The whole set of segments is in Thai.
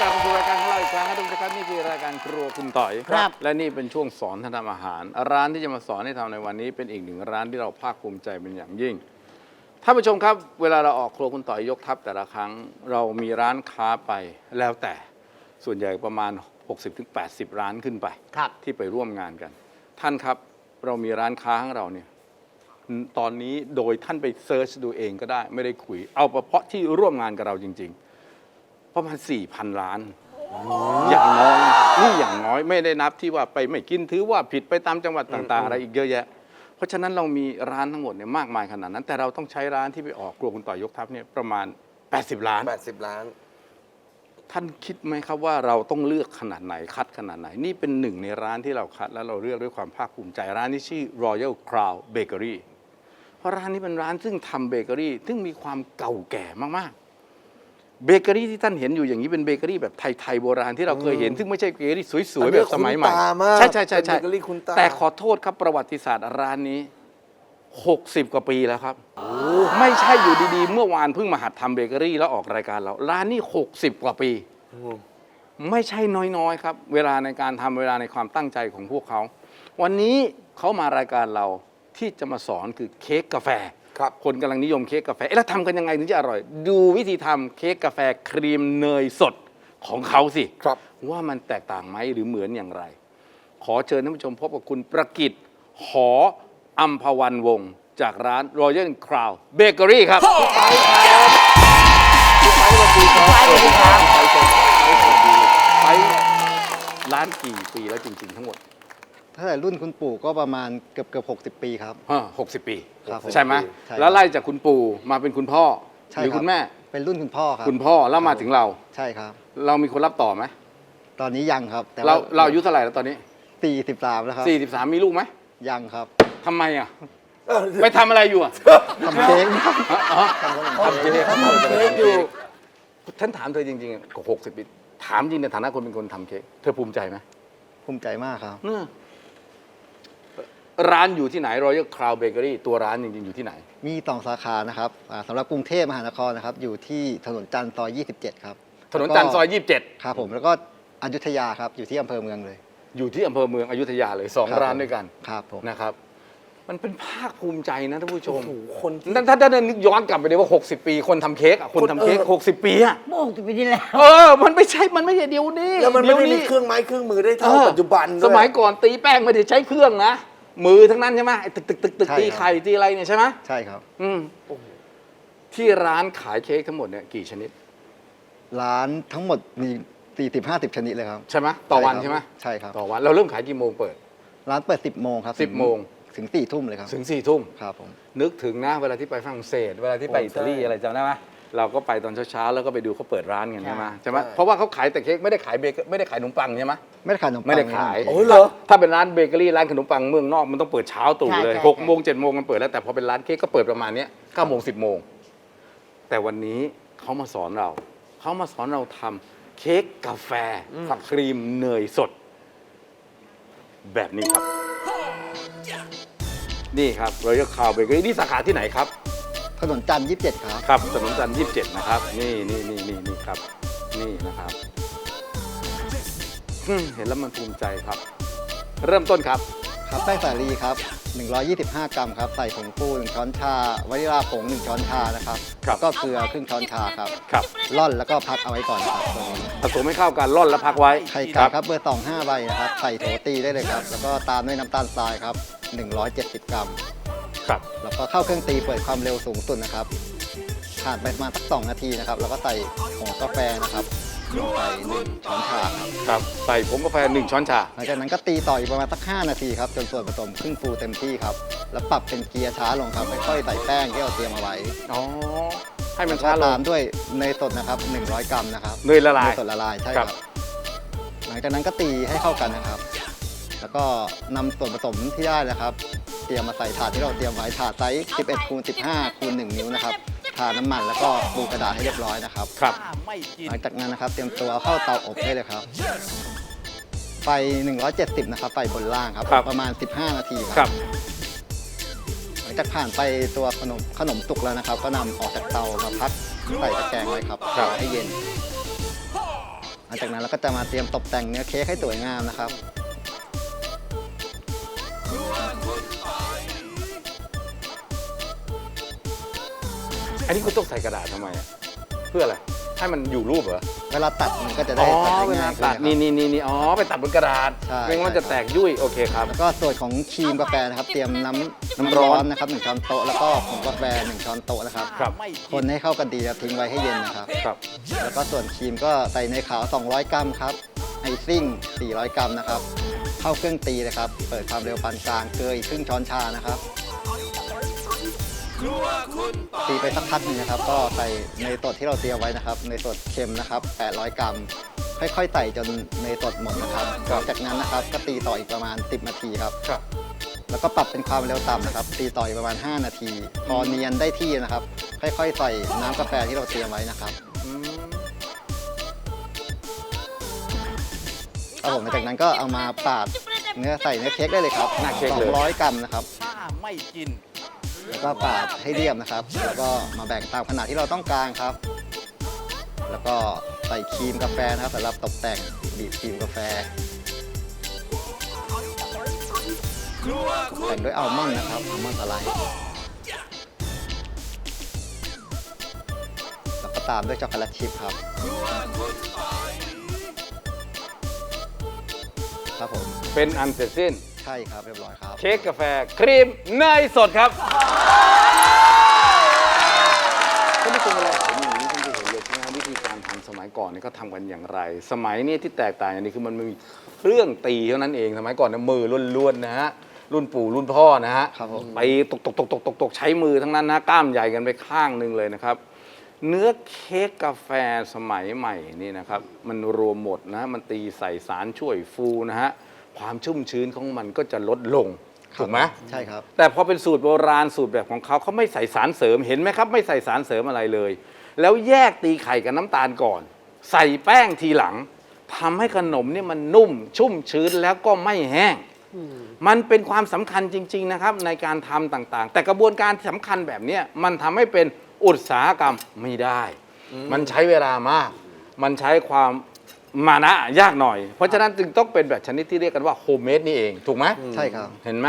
กลับมาสู่รายการของเราอีกครั้งครับทุกท่านครับนี่คือรายการครัวคุณต่อยครับ และนี่เป็นช่วงสอนท่านทำอาหาร ร้านที่จะมาสอนให้ทำในวันนี้ เป็นอีกหนึ่งร้านที่เราภาคภูมิใจเป็นอย่างยิ่งท่านผู้ชมครับ เวลาเราออกครัวคุณต่อยยกทัพแต่ละครั้ง เรามีร้านค้าไปแล้วแต่ส่วนใหญ่ประมาณ 60-80 ร้านขึ้นไปครับที่ไปร่วมงานกัน ท่านครับเรามีร้านค้าของเราเนี่ยตอนนี้โดยท่านไปเซิร์ชดูเองก็ได้ ไม่ได้คุย เอาเฉพาะที่ร่วมงานกับเราจริง ๆ ประมาณ 4,000 ล้าน อย่างน้อยนี่อย่างน้อยไม่ได้นับที่ว่าไปไม่กินถือว่าผิดไปตามจังหวัดต่างๆ อะไรอีกเยอะแยะ เพราะฉะนั้นเรามีร้านทั้งหมดเนี่ยมากมายขนาดนั้น แต่เราต้องใช้ร้านที่ไปออกครัวคุณต่อยยกทัพเนี่ยประมาณ 80 ล้าน 80 ล้าน ท่านคิดไหมครับว่าเราต้องเลือกขนาดไหนคัดขนาดไหน นี่เป็นหนึ่งในร้านที่เราคัด แล้วเราเลือกด้วยความภาคภูมิใจร้านนี้ชื่อ Royal Crown Bakery เพราะร้านนี้เป็นร้านซึ่งทำเบเกอรี่ซึ่งมีความเก่าแก่มากๆ เบเกอรี่ที่ท่านเห็นอยู่อย่างนี้เป็นเบเกอรี่แบบไทยๆโบราณที่เราเคยเห็น ซึ่งไม่ใช่เบเกอรี่สวยๆแบบสมัยใหม่อันนี้คุ้นตามากใช่ใช่ใช่ใช่เป็นเบเกอรี่คุ้นตาแต่ขอโทษครับประวัติศาสตร์ร้านนี้ 60 กว่าปีแล้วครับ ไม่ใช่อยู่ดีๆ เมื่อวานเพิ่งมาหัดทำเบเกอรี่แล้วออกรายการเรา ร้านนี้ 60 กว่าปี ไม่ใช่น้อยๆครับ เวลาในการทำเวลาในความตั้งใจของพวกเขา วันนี้เขามารายการเราที่จะมาสอนคือเค้กกาแฟ ครับคนกำลังนิยมเค้กกาแฟเอ๊ะแล้วทำกันยังไงถึงจะอร่อย ดูวิธีทำเค้กกาแฟครีมเนยสดของเขาสิ ครับ ว่ามันแตกต่างไหมหรือเหมือนอย่างไร ขอเชิญท่านผู้ชมพบกับคุณประกิตหออัมพวันวงศ์จากร้าน Royal Crown Bakery ครับพี่ไปสวัสดีครับไปสวัสดีครับไปสวัสดีไปร้านกี่ปีแล้วจริง ๆ ทั้งหมด ถ้าแต่รุ่นคุณปู่ก็ประมาณเกือบเกือบหกสิบปีครับ หกสิบปี ครับผมใช่ไหมใช่แล้วไล่จากคุณปู่มาเป็นคุณพ่อ ใช่หรือรับ คุณแม่ เป็นรุ่นคุณพ่อครับคุณพ่อแล้วมาถึงเรา ใช่ครับ เรามีคนรับต่อไหมตอนนี้ยังครับ แต่เราเราอายุเท่าไหร่แล้วตอนนี้ สี่สิบสามแล้วครับ43 มีลูกไหมยังครับทำไมอะ ไปทำอะไรอยู่อะทำเค้กครับอ๋อทำเค้กทำเค้กอยู่ท่านถามเธอจริงๆก็หกสิบปีถามจริงในฐานะคนเป็นคนทำเค้กเธอภูมิใจไหมภูมิใจมากครับ เนี่ย ร้านอยู่ที่ไหน Royal Crown Bakery ตัวร้านจริงๆ อยู่ที่ไหน มีสองสาขานะครับอ่าสำหรับกรุงเทพมหานครนะครับ อยู่ที่ถนนจันทร์ซอย 27 ครับถนนจันทร์ซอย 27 ครับผมแล้วก็อยุธยาครับ อยู่ที่อำเภอเมืองเลยอยู่ที่อำเภอเมืองอยุธยาเลยสองคบร้านผมด้วยกันครับผม นะครับ มันเป็นภาคภูมิใจนะท่านผู้ชมโอ้โหคนที่ถ้าถ้าถ้านึกย้อนกลับไปเลยว่า 60 ปีคนทำเค้กอะคนทำเค้กคนเออ60 ปีอะโมงจะปีที่แล้ว เออ มันไม่ใช่มันไม่ใช่เดียวนี้แล้วมันไม่ได้เดี๋มียวเครื่องไม้เครื่องมือได้เท่าเออปัจจุบันด้วยสมัยก่อนตีแป้งไม่ได้ใช้เครื่องนะ มือทั้งนั้นใช่ไหมไอ้ตึกตึกตึกตึกใช่ตีครับ ไข่ตีอะไรเนี่ยใช่ไหมใช่ครับ อืมที่ร้านขายเค้กทั้งหมดเนี่ยกี่ชนิดร้านทั้งหมดมี40 50ชนิดเลยครับใช่ไหมต่อวันใช่ใช่ไหมครับใช่ครับ ต่อวันเราเริ่มขายกี่โมงเปิด ร้านเปิด 10 โมงครับ10โมง ถึง4ทุ่มเลยครับ ถึงสี่ทุ่ม ครับผม นึกถึงนะเวลาที่ไปฝรั่งเศส เวลาที่ไปอิตาลีอะไรจำได้ไหม เราก็ไปตอนเช้าๆแล้วก็ไปดูเขาเปิดร้านกันใช่ไหมใช่ไหมเพราะว่าเขาขายแต่เค้กไม่ได้ขายเบเกอไม่ได้ขายขนมปังใช่ไหมไม่ได้ขายขนมปังไม่ได้ขายโอ้เหรอถ้าเป็นร้านเบเกอรี่ร้านขนมปังเมืองนอกมันต้องเปิดเช้าตรู่ใช่เลยใช่หกใช่โมงเจ็ดโมงมันเปิดแล้วแต่พอเป็นร้านเค้กก็เปิดประมาณเนี้ยเก้าโมงสิบโมงแต่วันนี้เขามาสอนเราเขามาสอนเราทำเค้กกาแฟกับครีมเนยสด แบบนี้ครับ นี่ครับเราจะข่าวเบเกอรี่นี่สาขาที่ไหนครับ ถนนจันทร์27 ครับ ครับถนนจันทร์27 นะครับ นี่นี่นี่นี่นี่ครับ นี่นะครับอืมเห็นแล้วมันภูมิใจครับ เริ่มต้นครับ ครับแป้งสาลีครับ 125 กรัมครับ ใส่ผงฟู1ช้อนชาวานิลาผง 1 ช้อนชานะครับครับ แล้วก็เกลือครึ่งช้อนชาครับครับร่อนแล้วก็พักเอาไว้ก่อนนะครับตัวนี้ผสมให้เข้ากันร่อนแล้วพักไว้ไข่ไก่ครับเบอร์สองห้าใบนะครับ ใส่โถตีได้เลยครับ แล้วก็ตามด้วยน้ำตาลทรายครับ 170 กรัม ครับแล้วก็เข้าเครื่องตีเปิดความเร็วสูงสุดนะครับ ผ่านไปประมาณสักสองนาทีนะครับ แล้วก็ใส่ผงกาแฟนะครับลงไปหนึ่งช้อนชาครับครับใส่ผงกาแฟหนึ่งช้อนชา หลังจากนั้นก็ตีต่ออีกประมาณสัก5นาทีครับจนส่วนผสมครึ่งฟูเต็มที่ครับ แล้วปรับเป็นเกียร์ช้าลงครับค่อยๆใส่แป้งที่เราเตรียมเอาไว้อ๋อให้มันแล้วช้าก็ลตางมด้วยเนยสดนะครับ 100 กรัมนะครับเนยละลายเนยสดละลายใช่คครัรับบหลังจากนั้นก็ตีให้เข้ากันนะครับ แล้วก็นำส่วนผสมที่ได้นะครับเตรียมมาใส่ถาดที่เราเตรียมไว้ถาดไซส์11คูณ15คูณ1นิ้วนะครับทาน้ำมันแล้วก็ปูกระดาษให้เรียบร้อยนะครับ ครับหลังจากนั้นนะครับเตรียมตัวเข้าเตาอบได้เลยครับ ไฟ 170 นะครับ ไฟบนล่างครับ ครับ ประมาณ 15 นาทีคครัรับบหลังจากผ่านไปตัวขนมขนมสุกแล้วนะครับ ก็นำออกจากเตามาพักใส่ตะแกรงไว้ครับครับ ให้เย็นลังจากนั้นเราก็จะมาเตรียมตกแต่งเนื้อเค้กให้สวยงามนะครับ อันนี้คุณต้องใส่กระดาษทำไมอะเพื่ออะไร ให้มันอยู่รูปเหรอ เวลาตัดมันก็จะอ๋ได้อตัดได้เวลาง่ายขึ้นตัดนะครับนี่นี่นี่นี่อ๋อ ไปตัดบนกระดาษใช่ ไม่งั้นมันจะใช่แตกยุ่ย โอเคครับ แล้วก็ส่วนของครีมกาแฟนะครับ เตรียมน้ำน้ำร้อนนะครับหนึ่งช้อนโต๊ะแล้วก็ผงกาแฟหนึ่งช้อนโต๊ะนะครับ ครับ คนให้เข้ากันดีแล้วทิ้งไว้ให้เย็นนะครับ ครับ แล้วก็ส่วนครีมก็ใส่ในยขาว 200 กรัมครับ ไอซิ่ง 400 กรัมนะครับ เข้าเครื่องตีนะครับ เปิดความเร็วปานกลาง เกลืออีกครึ่งช้อนชานะครับ ตีไปสักพักหนึงนะครับ ก็ใส่เนยสดที่เราเตรียมไว้นะครับเนยสดเค็มนะครับ 800 กรัม ค่อยๆใส่จนเนยสดหมดนะครับหลังจากนั้นนะครับก็ตีต่ออีกประมาณ 10 นาทีครับ ครับ แล้วก็ปรับเป็นความเร็วต่ำนะครับ ตีต่ออีกประมาณ 5 นาที พอเนียนได้ที่นะครับ ค่อยๆใส่น้ำกาแฟที่เราเตรียมไว้นะครับอืมครับผมหลังจากนั้นก็เอามาปาดเนื้อใส่เนื้อเค้กได้เลยครับหน้าเค้กเลย 200 กรัมนะครับ ถ้าไม่กิน แล้วก็ปาดให้เรียบนะครับ แล้วก็มาแบ่งตามขนาดที่เราต้องการครับ แล้วก็ใส่ครีมกาแฟนะครับสำหรับตกแต่งบีบครีมกาแฟแต่งด้วยอัลมอนด์นะครับอัลมอนด์สไลด์แล้วก็ตามด้วยช็อกโกแลตชิพครับครับผม เป็นอันเสร็จสิ้น ช่ครับเรียบร้อยครับ เค้กกาแฟครีมเนยสดครับท่านผู้ชมเวลาเห็นอย่างนี้ท่านจะเห็นเลยใช่ไหมครับวิธีการทำสมัยก่อนเนี่ยเขาทำกันอย่างไร สมัยนี้ที่แตกต่างอย่างนี้คือมันมีเครื่องตีเท่านั้นเองสมัยก่อนเนี่ยมือล้วนๆนะฮะรุ่นปู่รุ่นพ่อนะฮะครับผมตีตกตกตกตกตกตกใช้มือทั้งนั้นนะกล้ามใหญ่กันไปข้างหนึ่งเลยนะครับ เนื้อเค้กกาแฟสมัยใหม่นี่นะครับ มันรวมหมดนะมันตีใส่สารช่วยฟูนะฮะ ความชุ่มชื้นของมันก็จะลดลงถูกไหมใช่ครับ แต่พอเป็นสูตรโบราณสูตรแบบของเขาเขาไม่ใส่สารเสริมเห็นไหมครับ ไม่ใส่สารเสริมอะไรเลย แล้วแยกตีไข่กับน้ำตาลก่อน ใส่แป้งทีหลังทำให้ขนมเนี่ยมันนุ่ม ชุ่มชื้นแล้วก็ไม่แห้ง มันเป็นความสำคัญจริง ๆนะครับ ในการทำต่างๆ แต่กระบวนการสำคัญแบบเนี้ยมันทำให้เป็นอุตสาหกรรมไม่ได้ มันใช้เวลามาก มันใช้ความ มานะยากหน่อย เพราะฉะนั้นจึงต้องเป็นแบบชนิดที่เรียกกันว่าโฮมเมดนี่เองถูกไหมใช่ครับ เห็นไหม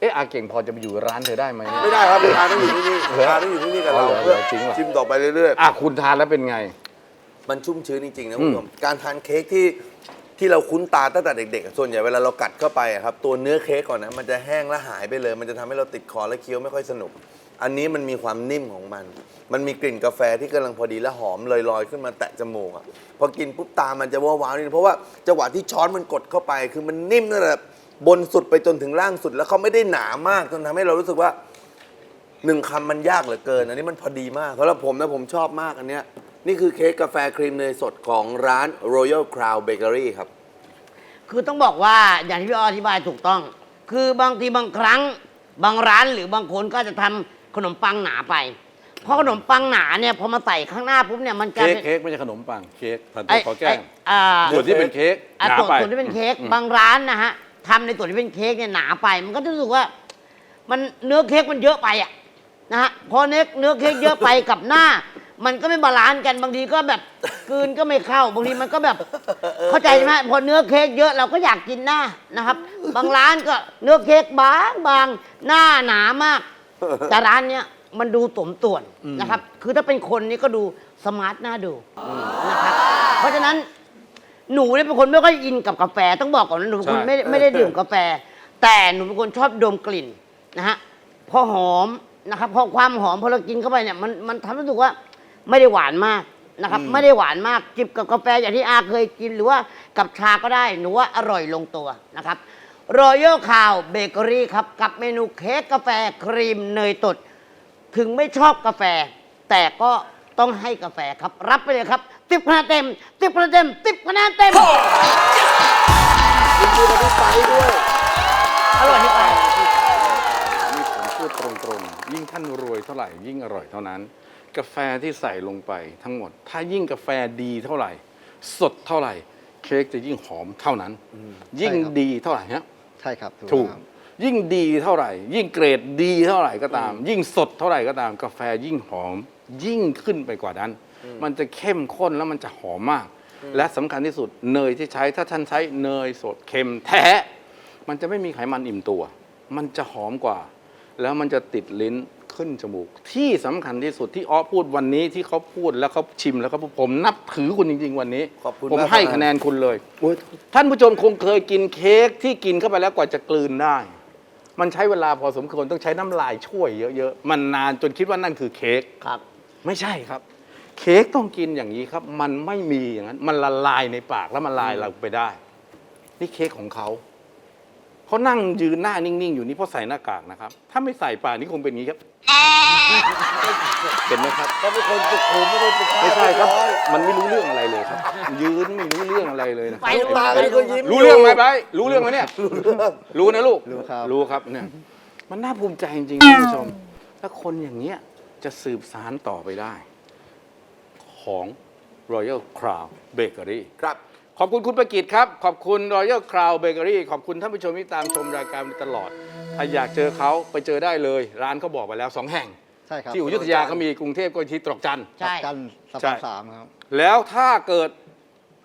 เอ๊ะอาเก่งพอจะไปอยู่ร้านเธอได้ไหม ไม่ได้ครับอาต้องอยู่ที่นี่อาต้องอยู่ที่นี่กับเราอ๋อเหรอเพื่อจริงเหรอ ชิมต่อไปเรื่อยอะคุณทานแล้วเป็นไง ๆ มันชุ่มชื้นจริงๆนะอืคุณมผู้ชมการทานเค้กที่ ที่เราคุ้นตาตั้งแต่เด็กๆ ส่วนใหญ่เวลาเรากัดเข้าไปอะครับตัวเนื้อเค้กก่อนนะมันจะแห้งและหายไปเลย มันจะทำให้เราติดคอและเคี้ยวไม่ค่อยสนุก อันนี้มันมีความนิ่มของมัน มันมีกลิ่นกาแฟที่กำลังพอดีและหอมลอยๆ ขึ้นมาแตะจมูกอะพอกินปุ๊บตามันจะว้าวๆนิดนึงเพราะว่าจังหวะที่ช้อนมันกดเข้าไป คือมันนิ่มตั้งแต่บนสุดไปจนถึงล่างสุดแล้วเขาไม่ได้หนามากจนทำให้เรารู้สึกว่า หนึ่งคำมันยากเหลือเกิน อันนี้มันพอดีมากสำหรับผมนะผมชอบมากอันเนี้ย นี่คือเค้กกาแฟครีมเนยสดของร้าน Royal Crown Bakery ครับ คือต้องบอกว่าอย่างที่พี่อ้ออธิบายถูกต้อง คือบางทีบางครั้ง บางร้านหรือบางคนก็จะทำขนมปังหนาไป เพราะขนมปังหนาเนี่ยพอมาใส่ข้างหน้าปุ๊บเนี่ยมันจะเค้กเค้กไม่ใช่ขนมปังเค้กผัดไอ้ขอแก้ไอ้มอ่า ส่วนที่เป็นเค้กอะหนาส่วนไปส่วนที่เป็นเค้กอืมบางร้านนะฮะทำในส่วนที่เป็นเค้กเนี่ยหนาไป มันก็จะรู้สึกว่า มันเนื้อเค้กมันเยอะไปอะนะฮะพอเนื้อเนื้อเค้กเยอะไปกับหน้า มันก็ไม่บาลานซ์กันบางทีก็แบบกลืนก็ไม่เข้า บางทีมันก็แบบ เข้าใจไหมพอเนื้อเค้กเยอะเราก็อยากกินหน้านะครับ บางร้านก็เนื้อเค้กบางบางหน้าหนามาก แต่ร้านเนี้ยมันดูสมส่วนนะครับ คือถ้าเป็นคนนี่ก็ดูสมาร์ทน่าดูนะครับเพราะฉะนั้นหนูเนี่ยเป็นคนไม่ค่อยอินกับกาแฟต้องบอกก่อนนะหนูเป็นคนใช่ไม่ไม่ได้ดื่มกาแฟ แต่หนูเป็นคนชอบดมกลิ่นนะฮะพอหอมนะครับพอความหอมพอเรากินเข้าไปเนี่ยมันมันทำให้รู้สึกว่า ไม่ได้หวานมากนะครับ ไม่ได้หวานมากจิบกับกาแฟอย่างที่อาเคยกินหรือว่ากับชาก็ได้หนูว่าอร่อยลงตัวนะครับรอยัลคาวเบเกอรี่ครับ กับเมนูเค้กกาแฟครีมเนยตด ถึงไม่ชอบกาแฟ แต่ก็ต้องให้กาแฟครับ รับไปเลยครับติบคะแนนเต็มติบคะแนนเต็มติบคะแนนเต็มคุณดูมาที่ไซส์ด้วยอร่อยที่ไปนี่ผมพูดตรงๆ ยิ่งท่านรวยเท่าไหร่ยิ่งอร่อยเท่านั้น กาแฟที่ใส่ลงไปทั้งหมด ถ้ายิ่งกาแฟดีเท่าไหร่ สดเท่าไหร่ เค้กจะยิ่งหอมเท่านั้นยิ่งใช่ครับดีเท่าไหร่ฮะ ใช่ครับถูกถูก ครับ ยิ่งดีเท่าไหร่ ยิ่งเกรดดีเท่าไหร่ก็ตาม ยิ่งสดเท่าไหร่ก็ตาม กาแฟยิ่งหอม ยิ่งขึ้นไปกว่านั้น มันจะเข้มข้นแล้วมันจะหอมมาก และสำคัญที่สุดเนยที่ใช้ถ้าท่านใช้เนยสดเค็มแท้ มันจะไม่มีไขมันอิ่มตัว มันจะหอมกว่า แล้วมันจะติดลิ้น ขึ้นจมูก ที่สำคัญที่สุดที่อ้อพูดวันนี้ที่เขาพูดแล้วเขาชิมแล้วเขาผมนับถือคุณจริง ๆ วันนี้ขอบคุณผมมากให้ครับคะแนนคุณเลยท่านผู้ชมคงเคยกินเค้กที่กินเข้าไปแล้วกว่าจะกลืนได้ มันใช้เวลาพอสมควรต้องใช้น้ำลายช่วยเยอะๆมันนานจนคิดว่านั่นคือเค้ก ครับ ไม่ใช่ครับ เค้กต้องกินอย่างนี้ครับ มันไม่มีอย่างนั้น มันละลายในปากแล้วมันละลายเราไปได้ นี่เค้กของเขา เขานั่งยืนหน้านิ่ง ๆ อยู่นี่เพราะใส่หน้ากากนะครับ ถ้าไม่ใส่ป่านนี้คงเป็นอย่างนี้ครับ เห็นไหมครับ ก็เป็นคนสุขุมไม่ได้สุภาพไม่ใช่ครับเยอยมันไม่รู้เรื่องอะไรเลยครับ ยืนไม่รู้เรื่องอะไรเลยนะ ไปรู้ตาไปเป็นรู้คนยิ้มรู้เรื่องไหมไปรู้เรื่องไหมเนี่ย รู้นะลูก รู้ครับ รู้ครับเนี่ย มันน่าภูมิใจจริงๆท่านผู้ชม ถ้าคนอย่างเนี้ยจะสืบสารต่อไปได้ ของ Royal Crown Bakery ครับข อบคุณคุณประกิตครับ ขอบคุณ Royal Crown Bakery ขอบคุณท่านผู้ชมที่ตามชมรายการมาตลอด ถ้าอยากเจอเขาไปเจอได้เลย ร้านเขาบอกไปแล้วสองแห่ง ใช่ครับที่อยุธยาก็มีกรุงเทพก็ที่ตรอกจันทร์ใช่กันสะใช่พานสามครับ แล้วถ้าเกิด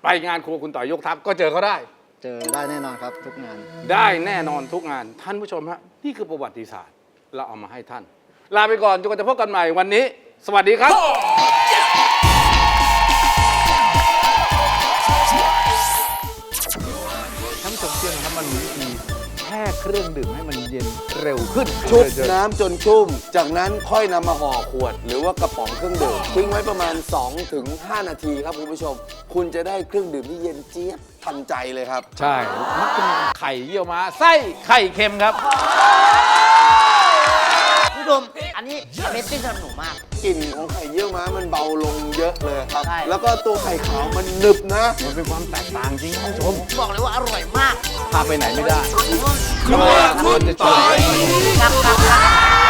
ไปงานครัวคุณต่อยยกทัพก็เจอเขาได้ เจอได้แน่นอนครับทุกงาน ได้แน่นอนทุกงานท่านผู้ชมฮะนี่คือประวัติศาสตร์ เราเอามาให้ท่าน ลาไปก่อนจนกว่าจะพบกันใหม่วันนี้ สวัสดีครับ รื่องดื่มให้มันเย็นเร็วขึ้น ชุบน้ำจนชุ่ม จากนั้นค่อยนำมาห่อขวด หรือว่ากระป๋องเครื่องดื่มทิ้งไว้ประมาณ 2-5ถึง5นาทีครับคุณผู้ชม คุณจะได้เครื่องดื่มที่เย็นเจี๊ยบทันใจเลยครับ ใช่มักเป็นไข่เยี่ยวม้าไส้ไข่เค็มครับ ผู้ชมอันนี้ Amazing สำหรับหนูมาก กลิ่นของไข่เยี่ยวม้ามันเบาลงเยอะเลยครับ ใช่ แล้วก็ตัวไข่ขาวมันหนึบนะ มันเป็นความแตกต่างจริงท่านผู้ชมบอกเลยว่าอร่อยมากพาไปไหนไม่ได้ ครัวคุณต่อย ครับครับครับ